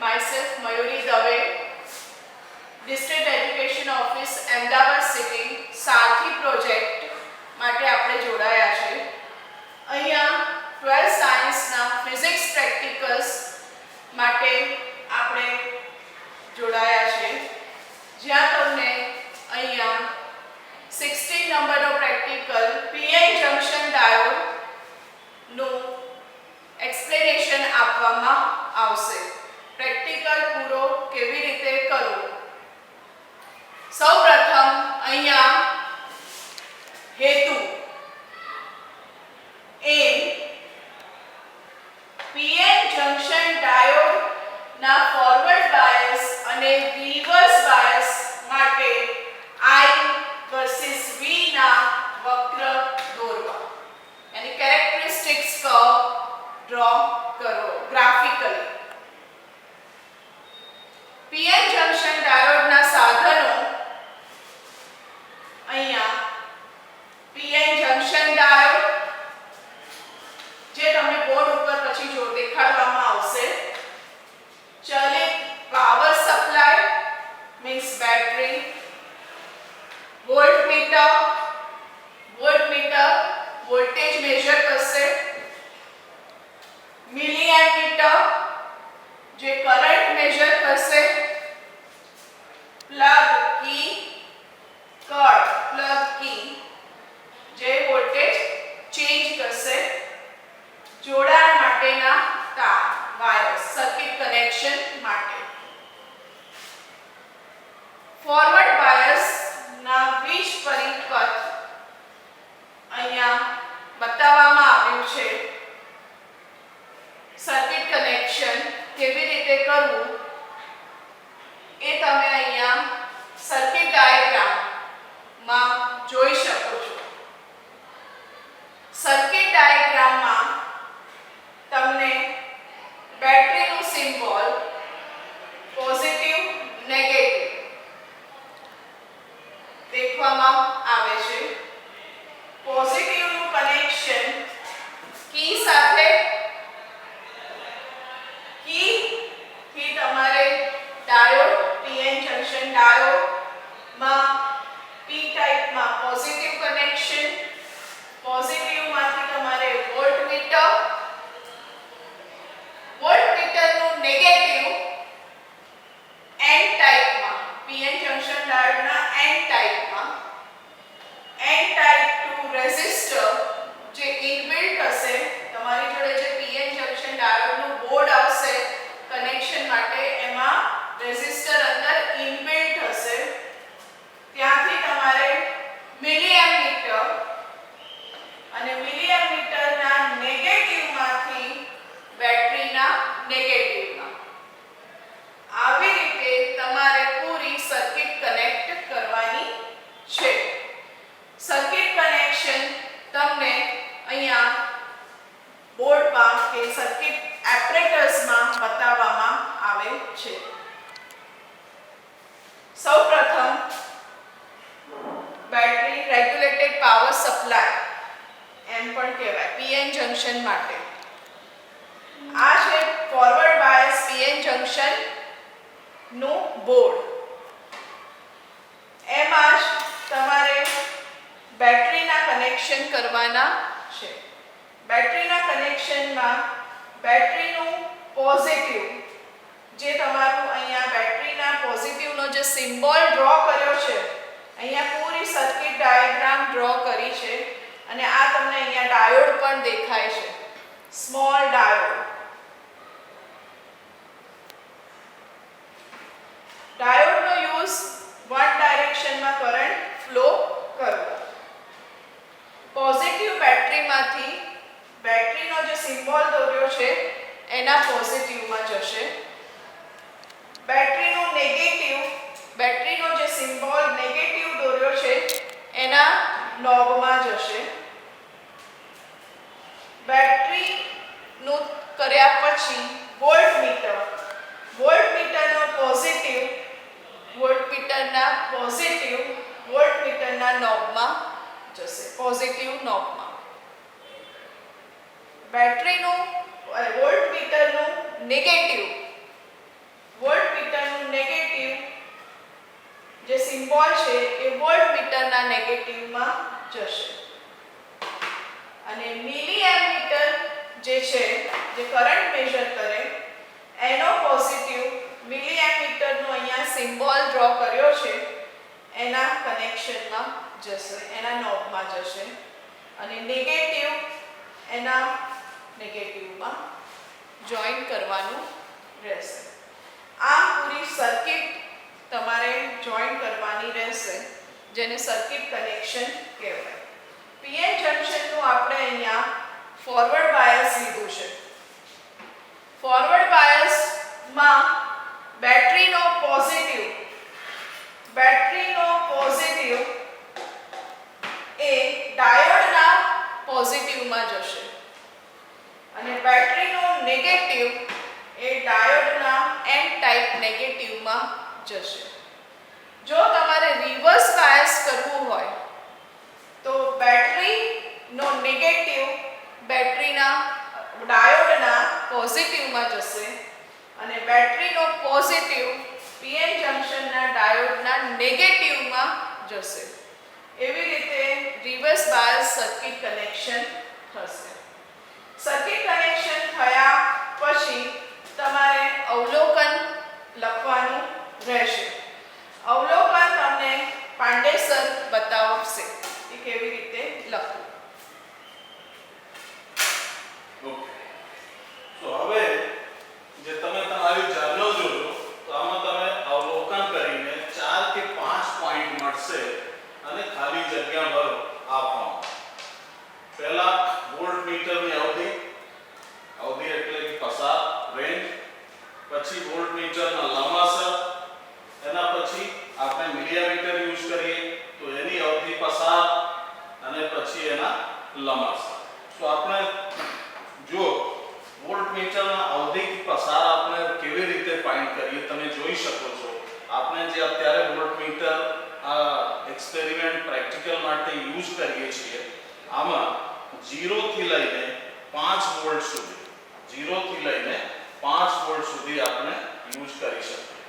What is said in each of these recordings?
myself Mayuri Dave, district education office Ahmedabad city Sarthi project માટે આપણે જોડાયા છે. અહીંયા ટ્વેલ્થ સાયન્સના ફિઝિક્સ પ્રેક્ટિકલ્સ માટે આપણે જોડાયા છે. જ્યાં તમને અહીંયા સિક્સટીન નંબરનો પ્રેક્ટિકલ પીએન જંકશન ડાયોડનું એક્સપ્લેનેશન આપવામાં આવશે. પ્રેક્ટિકલ પૂરો કેવી રીતે કરવો સૌપ્રથમ અહીંયા છે. બેટરીના કનેક્શનમાં બેટરીનું પોઝિટિવ જે તમારું અહીંયા બેટરીના પોઝિટિવનો જે સિમ્બોલ ડ્રો કર્યો છે, અહીંયા પૂરી સર્કિટ ડાયાગ્રામ ડ્રો કરી છે અને આ તમને અહીંયા ડાયોડ પણ દેખાય છે. સ્મોલ ડાયોડ ડાયોડનો યુઝ વન ડાયરેક્શનમાં કરંટ ફ્લો કરવો. પોઝિટિવ બેટરીમાંથી બેટરીનો જે સિમ્બોલ દોર્યો છે, એના પોઝિટિવમાં જશે. બેટરીનું નેગેટિવ બેટરીનો જે સિમ્બોલ નેગેટિવ દોર્યો છે, એના નોબમાં જશે. બેટરીનું કર્યા પછી વોલ્ટમીટર વોલ્ટમીટરનો પોઝિટિવ વોલ્ટમીટરના પોઝિટિવ વોલ્ટમીટરના નોબમાં જશે. પોઝિટિવ નોબમાં બેટરીનું વોલ્ટમીટરનું નેગેટિવ વોલ્ટમીટરનું નેગેટિવ જે સિમ્બોલ છે, એ વોલ્ટમીટરના નેગેટિવમાં જશે. અને મિલી એમીટર જે છે, જે કરંટ મેઝર કરે, એનો પોઝિટિવ મિલી એમીટરનો અહીંયા સિમ્બોલ ડ્રો કર્યો છે, એના કનેક્શનમાં જશે એના નોબમાં જશે અને નેગેટિવ એના નેગેટિવમાં જોઈન કરવાનું રહેશે. આ પૂરી સર્કિટ તમારે જોઈન કરવાની રહેશે, જેને સર્કિટ કનેક્શન કહેવાય. પીએન જંક્શનનું આપણે અહીંયા ફોરવર્ડ બાયસ લીધું છે. ફોરવર્ડ બાયસમાં બેટરીનો પોઝિટિવ બેટરીનો પોઝિટિવ એ ડાયોડના પોઝિટિવમાં જશે. અને બેટરીનો નેગેટિવ એ ડાયોડના એન ટાઈપ નેગેટિવમાં જશે. જો તમારે રિવર્સ બાયસ કરવું હોય, તો બેટરીનો નેગેટિવ બેટરીના ડાયોડના પોઝિટિવમાં જશે અને બેટરીનો પોઝિટિવ પીએન જંક્શનના ડાયોડના નેગેટિવમાં જશે. એવી રીતે રિવર્સ બાયસ સર્કિટ કનેક્શન થશે. સર્કિટ કનેક્શન થયા પછી તમારે અવલોકન લખવાનું રહેશે. અવલોકન તમને પાંડેસર બતાવશે કે કેવી રીતે લખવું. ઓકે તો હવે જે તમે તમારી જર્નલ જોશો તો આમાં તમે અવલોકન કરીને ચાર કે પાંચ પોઈન્ટ મળશે અને ખાલી જગ્યા ભરો આ ફોર્મ પહેલા વોલ્ટમીટરની અવધિ અવધિ એટલે કે પસાર રેન્જ પછી વોલ્ટમીટરના લંબાસર એના પછી આપણે મિલિમીટર યુઝ કરીએ તો એની અવધિ પસાર અને પછી એના લંબાસર તો આપણે જો વોલ્ટમીટરના અવધિ પસાર આપણે કેવી રીતે ફાઇન્ડ કરીએ તમે જોઈ શકો છો આપણે જે અત્યારે વોલ્ટમીટર આ એક્સપેરિમેન્ટ પ્રેક્ટિકલ માટે યુઝ કરીએ છીએ. આમાં 0 થી લઈને 5 વોલ્ટ સુધી 0 થી લઈને 5 વોલ્ટ સુધી આપણે યુઝ કરી શકીએ.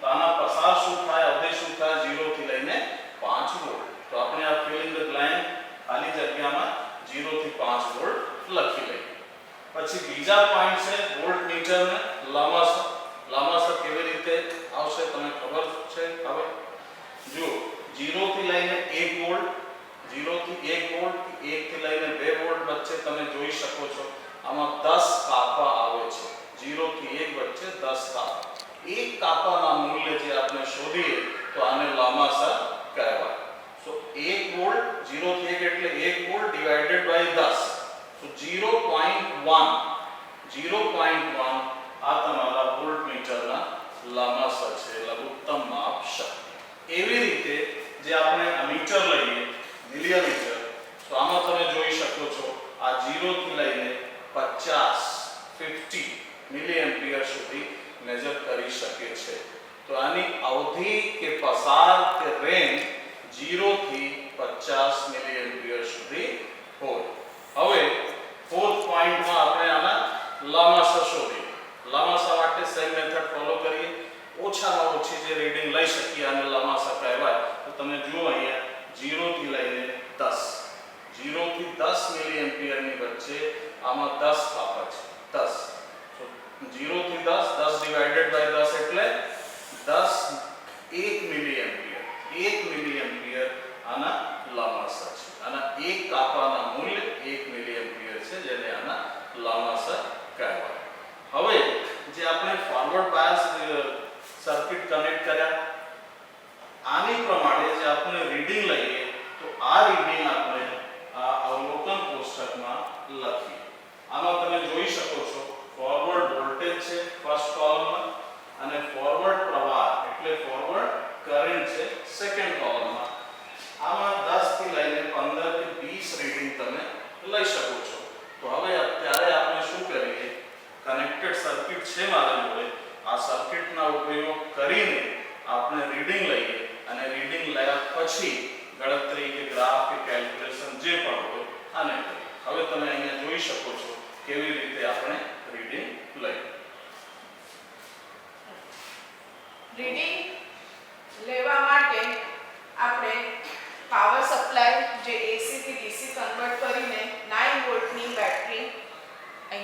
તો આના પસાર શું થાય અવધિ શું થાય? 0 થી લઈને 5 વોલ્ટ તો આપણે આ ફિલ ઇન ધ ખાલી જગ્યામાં 0 થી 5 વોલ્ટ લખી લઈએ. પછી બીજા પોઈન્ટ છે વોલ્ટમીટર ને લંબાસર લામાસર કેવી રીતે? આવશે, તમને ખબર છે હવે? જો 0 થી લઈને 1 વોલ્ટ 0 થી 1 વોલ્ટ 1 થી લઈને 2 વોલ્ટ વચ્ચે તમે જોઈ શકો છો, આમાં 10 કાપા આવે છે. 0 થી 1 વચ્ચે 10 કાપા. એક કાપાના મૂલ્ય જે આપણે શોધીએ, તો આને લામાસા કહેવાય. સો 1 વોલ્ટ 0 થી 1 એટલે 1 વોલ્ટ ડિવાઇડેડ બાય 10 તો 0.1 0.1 આ તમારા વોલ્ટમીટરના લામાસર છે લઘુત્તમ માપ શક્તિ એવી રીતે જે આપણે મીટર લઈએ મિલિમીટર તો આમાં તમે જોઈ શકો છો, આ 0 થી લઈને 50 50 મિલિએમ્પિયર સુધી મેજર કરી શકે છે. તો આની અવધિ કે પસાર કે રેન્જ 0 થી 50 મિલિએમ્પિયર સુધી હોય. હવે ફોર્થ પોઈન્ટમાં આપણે આના લામાસા શોધીએ. લામાસા માટે સેમ મેથડ ફોલો કરીએ. ઓછામાં ઓછી જે રીડિંગ લઈ શકીએ અને લામાસા કહેવાય. તમે જુઓ અહીંયા 0 થી લઈને 10 0 થી 10 ની વચ્ચે આમાં 10 કાપા છે. 10 જીરોથી 0 થી 10 10 ડિવાઇડેડ બાય 10 એટલે 10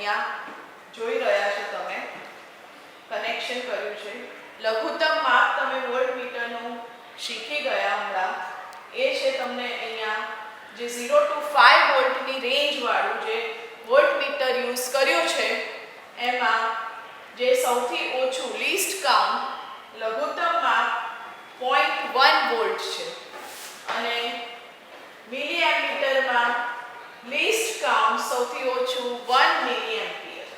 અહીંયા જોઈ રહ્યા છો તમે. કનેક્શન કર્યું છે. લઘુત્તમ માપ તમે વોલ્ટ મીટરનું શીખી ગયા હમણાં. એ છે તમને અહીંયા જે ઝીરો ટુ ફાઈવ વોલ્ટની રેન્જવાળું જે વોલ્ટ મીટર યુઝ કર્યું છે, એમાં જે સૌથી ઓછું લીસ્ટ કામ લઘુત્તમ માપ પોઈન્ટ વન વોલ્ટ છે. અને મિલી મીટરમાં લીસ્ટ કાઉન્ટ સૌથી ઓછું વન મિલી એમ્પિયર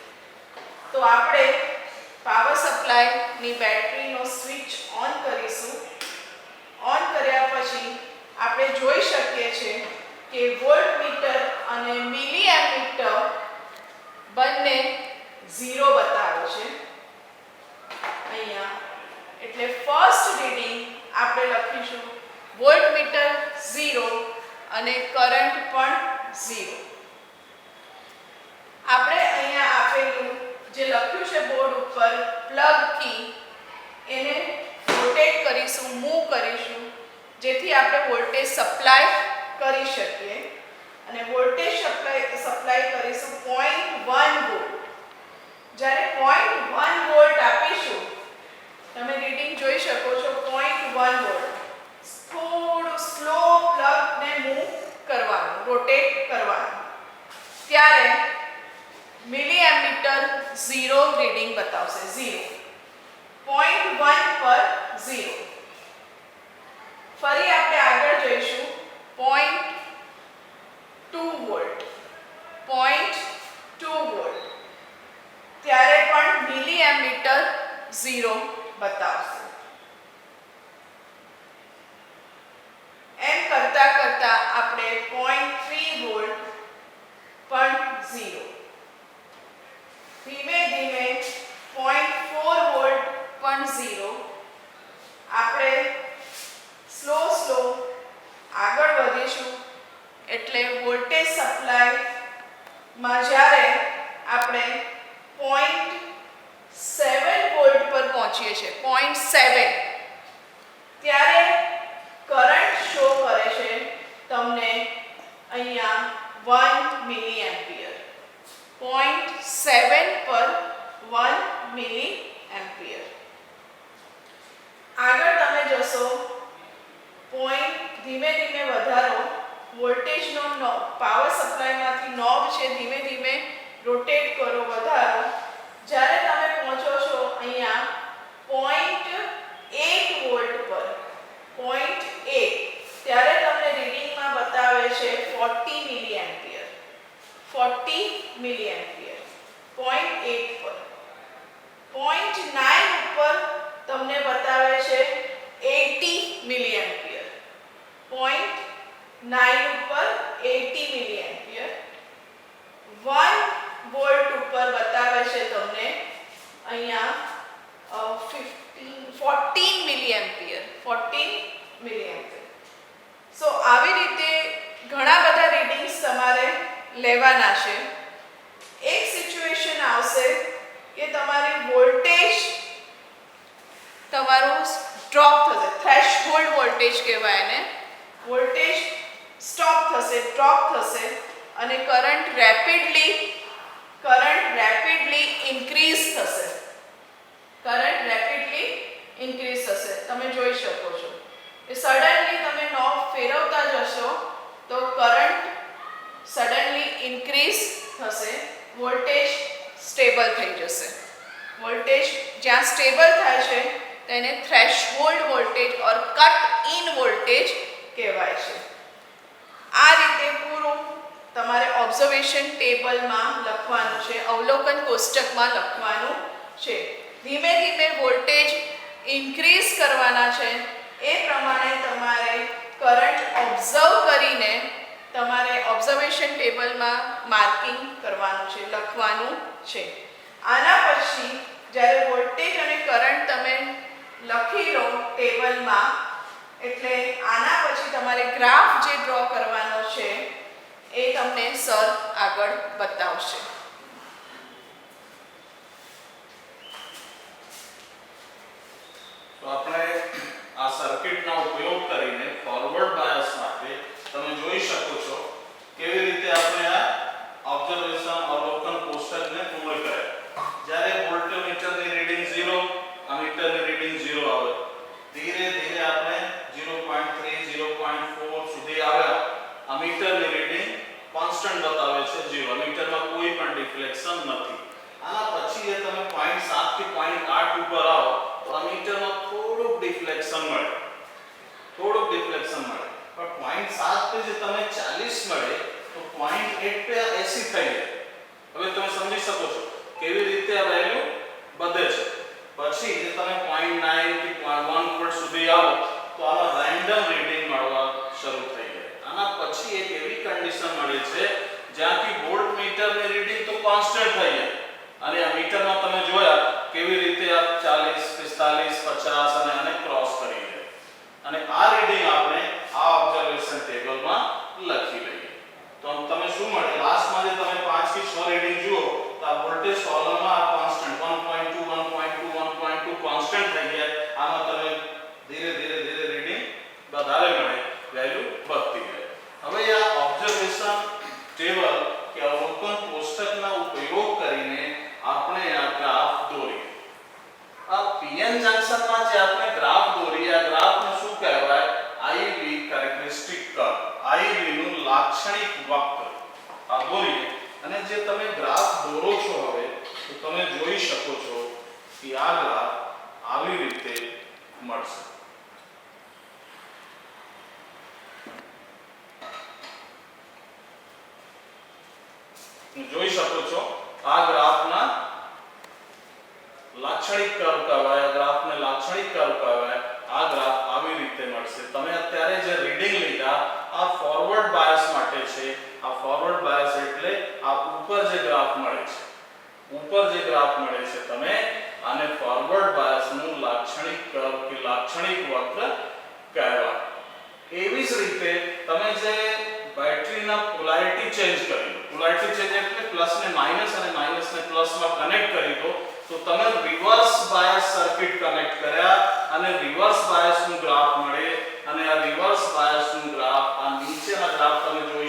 તો આપણે પાવર સપ્લાયની બેટરીનો સ્વિચ ઓન કરીશું. ઓન કર્યા પછી આપણે જોઈ શકીએ છીએ કે વોલ્ટમીટર અને મિલી એમ્પીટર બંને ઝીરો બતાવે છે અહીંયા એટલે ફર્સ્ટ રીડિંગ આપણે લખીશું વોલ્ટમીટર ઝીરો અને કરંટ પણ ઝીરો આપણે અહીંયા આપેલું જે લખ્યું છે બોર્ડ ઉપર પ્લગ કી એને રોટેટ કરીશું મૂવ કરીશું જેથી આપણે વોલ્ટેજ સપ્લાય કરી શકીએ. અને વોલ્ટેજ સપ્લાય સપ્લાય કરીશું પોઈન્ટ વન વોલ્ટ જ્યારે પોઈન્ટ વન વોલ્ટ આપીશું, તમે રીડિંગ જોઈ શકો છો પોઈન્ટ વન વોલ્ટ થોડું સ્લો પ્લગને મૂવ કરવાનું રોટેટ કરવાનું. ત્યારે મિલી એમ્મીટર ઝીરો રીડિંગ બતાવશે ઝીરો પોઈન્ટ વન પર ઝીરો ફરી આપણે આગળ જઈશું. Point two volt point two volt ત્યારે પણ મિલી એમીટર ઝીરો બતાવશે એમ કરતા કરતા આપણે પોઈન્ટ થ્રી વોલ્ટ પણ ઝીરો ધીમે ધીમે પોઈન્ટ ફોર વોલ્ટ પણ ઝીરો આપણે સ્લો સ્લો આગળ વધીશું એટલે વોલ્ટેજ સપ્લાયમાં જ્યારે આપણે પોઈન્ટ સેવન વોલ્ટ પર પહોંચીએ છીએ. પોઈન્ટ સેવન ત્યારે કરંટ શો કરે છે તમને અહીંયા one milli ampere point seven પર વન મિલી એમ્પિયર આગળ તમે જશો પોઈન્ટ ધીમે ધીમે વધારો વોલ્ટેજનો નોબ પાવર સપ્લાયમાંથી નોબ છે ધીમે ધીમે રોટેટ કરો વધારો જ્યારે તમે પહોંચો છો અહીંયા પોઈન્ટ એટ વોલ્ટ પર પોઈન્ટ એટ ત્યારે તમને રીડિંગમાં બતાવે છે forty milli ampere forty milli ampere point eight પર પોઈન્ટ નાઇન ઉપર તમને બતાવે છે eighty milli ampere point nine ઉપર eighty milli ampere one volt ઉપર બતાવે છે તમને અહીંયા fifteen fourteen milli ampere fourteen milli ampere so આવી રીતે ઘણા બધા રીડિંગ્સ તમારે લેવાના છે. એક સિચ્યુએશન આવશે કે તમારી વોલ્ટેજ તમારું ડ્રોપ થશે. થ્રેશહોલ્ડ વોલ્ટેજ કહેવાય એને. વોલ્ટેજ સ્ટોપ થશે ડ્રોપ થશે અને current rapidly current rapidly increase થશે. કરંટ રેપિડલી ઇન્ક્રીઝ થશે. તમે જોઈ શકો છો. એ સડનલી તમે નોબ ફેરવતા જશો, તો કરંટ સડનલી ઇન્ક્રીઝ થશે વોલ્ટેજ સ્ટેબલ થઈ જશે. વોલ્ટેજ જ્યાં સ્ટેબલ થાય છે, તેને threshold voltage or cut in voltage કહેવાય છે. આ રીતે પૂરું તમારે ઓબ્ઝર્વેશન ટેબલમાં લખવાનું છે, અવલોકન કોષ્ટકમાં લખવાનું છે. ધીમે ધીમે વોલ્ટેજ ઇન્ક્રીઝ કરવાના છે, એ પ્રમાણે તમારે કરંટ ઓબ્ઝર્વ કરીને તમારે ઓબ્ઝર્વેશન ટેબલમાં માર્કિંગ કરવાનું છે, લખવાનું છે. આના પછી જ્યારે વોલ્ટેજ અને કરંટ તમે લખી લો ટેબલમાં એટલે આના પછી તમારે ગ્રાફ જે ડ્રો કરવાનો છે એ તમને સર આગળ બતાવશે. આપણે આ સર્કિટનો ઉપયોગ કરીને ફોરવર્ડ બાયસ માટે તમે જોઈ શકો છો કેવી રીતે આપણે આ ઓબ્ઝર્વેશન અવલોકન કોષ્ટકને પૂર્ણ કર્યા જ્યારે વોલ્ટમીટરની રીડિંગ 0 આ મીટરની રીડિંગ 0 આવે ધીરે ધીરે આપણે 0.3 0.4 સુધી આવ્યા આ મીટરની રીડિંગ કોન્સ્ટન્ટ બતાવે છે 0 મીટરમાં કોઈ પણ ડિફ્લેક્શન નથી. આના પછી જે તમે પોઈન્ટ સાતથી પોઈન્ટ આઠ ઉપર આવો, તો આ મીટરમાં થોડુંક ડિફ્લેક્શન મળે. થોડુંક ડિફ્લેક્શન મળે. પણ પોઈન્ટ સાત પે જે તમે ચાલીસ મળે, તો પોઈન્ટ એટ પે આ એસી થઈ જાય. હવે તમે સમજી શકો છો કેવી રીતે આ વેલ્યુ વધે છે. પછી જે તમે પોઈન્ટ નાઇનથી વન ઉપર સુધી આવો, તો આમાં રેન્ડમ રીડિંગ મળવા શરૂ થઈ આના પછી એક એવી કન્ડિશન મળે છે જ્યાંથી વોલ્ટ મીટરની રીડિંગ તો કોન્સ્ટન્ટ થઈ જાય. અને આ મીટરમાં તમે જોયા કેવી રીતે આ 40 45 50 અને આને ક્રોસ કરી જાય અને આ રીડિંગ આપણે આ ઓબ્ઝર્વેશન ટેબલમાં લખી લઈએ તો તમે શું મળે લાસ્ટમાં જે તમે 5 થી 6 રીડિંગ જુઓ તો આ વોલ્ટેજ કોલમમાં આ કોન્સ્ટન્ટ 1.2 1.2 1.2 કોન્સ્ટન્ટ થઈ જાય આમાં તમે ધીરે ધીરે ધીરે રીડિંગ વધારે મળે વેલ્યુ વધતી જાય હવે આ ઓબ્ઝર્વેશન ટેબલ કે અવલોકન કોષ્ટકના ઉપયોગ કરીને આપણે આ ગ્રાફ દોરીએ આ જંકશનમાં જે આપણે ગ્રાફ દોરીએ, આ ગ્રાફને શું કહેવાય? આઈવી કેરેક્ટરિસ્ટિક કર્વ આઈવી નું લાક્ષણિક વક્ર. આ દોરીએ. અને જે તમે ગ્રાફ દોરો છો હવે, તો તમે જોઈ શકો છો કે આ ગ્રાફ આવી રીતે મળશે તમે જોઈ શકો છો આ ગ્રાફના લાક્ષણિક કર્વ કહેવાય આ ગ્રાફને લાક્ષણિક કર્વ કહેવાય આ ગ્રાફ આવી રીતે મળશે તમે અત્યારે જે રીડિંગ લીધા, આ ફોરવર્ડ બાયસ માટે છે. આ ફોરવર્ડ બાયસ એટલે આ ઉપર જે ગ્રાફ મળે છે. ઉપર જે ગ્રાફ મળે છે તમે, આને ફોરવર્ડ બાયસનું લાક્ષણિક કર્વ કે લાક્ષણિક વક્ર કહેવાય. એવી જ રીતે તમે જે બેટરીના પોલારિટી ચેન્જ કરી પોલારિટી ચેન્જ એટલે પ્લસ ને માઇનસ અને માઇનસ ને પ્લસમાં કનેક્ટ કરી દો. તો તમે રિવર્સ બાયસ સર્કિટ કનેક્ટ કર્યા અને રિવર્સ બાયસનું ગ્રાફ મળે. અને આ રિવર્સ બાયસનું ગ્રાફ આ નીચેના ગ્રાફ તમે જોઈ